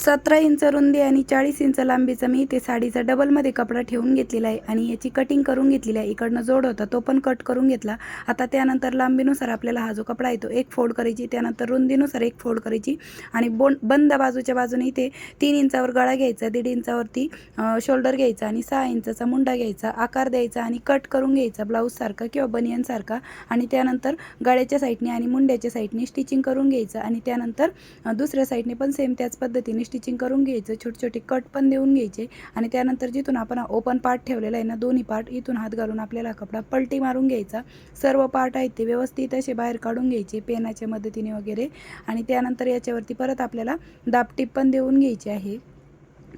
सतरा इंच रुंदी आणि चाळीस इंच लांबीचा मी इथे साडीचा डबलमध्ये कपडा ठेवून घेतलेला आहे आणि याची कटिंग करून घेतलेली आहे. इकडनं जोड होता तो पण कट करून घेतला. आता त्यानंतर लांबीनुसार आपल्याला हा जो कपडा आहे तो एक फोड करायची त्यानंतर रुंदीनुसार एक फोल्ड करायची आणि बोन बंद बाजूच्या बाजूने इथे तीन इंचावर गळा घ्यायचा दीड इंचावरती शोल्डर घ्यायचा आणि सहा इंचाचा मुंडा घ्यायचा आकार द्यायचा आणि कट करून घ्यायचा ब्लाऊजसारखा किंवा बनियनसारखा आणि त्यानंतर गळ्याच्या साईडने आणि मुंड्याच्या साईडने स्टिचिंग करून घ्यायचं आणि त्यानंतर दुसऱ्या साईडने पण सेम त्याच पद्धतीने स्टिचिंग करून घ्यायचं छोटे छोटे कट पण देऊन घ्यायचे आणि त्यानंतर जिथून आपण ओपन पार्ट ठेवलेला आहे ना दोन्ही पार्ट इथून हात घालून आपल्याला कपडा पलटी मारून घ्यायचा. सर्व पार्ट आहेत ते व्यवस्थित असे बाहेर काढून घ्यायचे पेनाच्या मदतीने वगैरे. आणि त्यानंतर याच्यावरती परत आपल्याला दाबटीप पण देऊन घ्यायची आहे.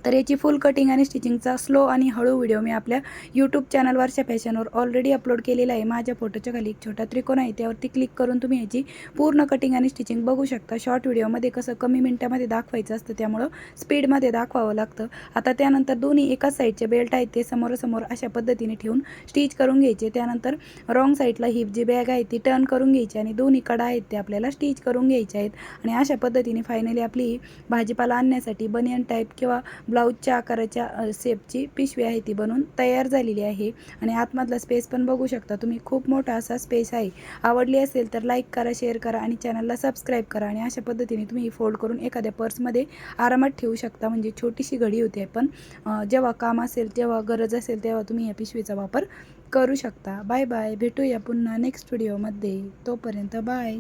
तर याची फुल कटिंग आणि स्टिचिंगचा स्लो आणि हळू व्हिडिओ मी आपल्या यूट्यूब चॅनल वर्षा फॅशनवर ऑलरेडी अपलोड केलेला आहे. माझ्या फोटोच्या खाली एक छोटा त्रिकोण आहे. त्यावरती क्लिक करून तुम्ही याची पूर्ण कटिंग आणि स्टिचिंग बघू शकता. शॉर्ट व्हिडिओमध्ये कसं कमी मिनटामध्ये दाखवायचं असतं त्यामुळं स्पीडमध्ये दाखवावं लागतं. आता त्यानंतर दोन्ही एकाच साईडचे बेल्ट आहेत ते समोरासमोर अशा पद्धतीने ठेवून स्टिच करून घ्यायचे. त्यानंतर रॉंग साईडला हिप जी बॅग आहे ती टर्न करून घ्यायची आणि दोन्ही कडा आहेत ते आपल्याला स्टिच करून घ्यायचे आहेत. आणि अशा पद्धतीने फायनली आपली भाजीपाला आणण्यासाठी बनियन टाईप किंवा ब्लाऊजच्या आकाराच्या सेपची शेपची पिशवी आहे ती बनवून तयार झालेली आहे. आणि आतमधला स्पेस पण बघू शकता तुम्ही. खूप मोठा असा स्पेस आहे. आवडली असेल तर लाईक करा शेअर करा आणि चॅनलला सबस्क्राईब करा. आणि अशा पद्धतीने तुम्ही फोल्ड करून एखाद्या पर्समध्ये आरामात ठेवू शकता. म्हणजे छोटीशी घडी होते पण जेव्हा काम असेल जेव्हा गरज असेल तेव्हा तुम्ही या पिशवीचा वापर करू शकता. बाय बाय भेटूया पुन्हा नेक्स्ट व्हिडिओमध्ये तोपर्यंत बाय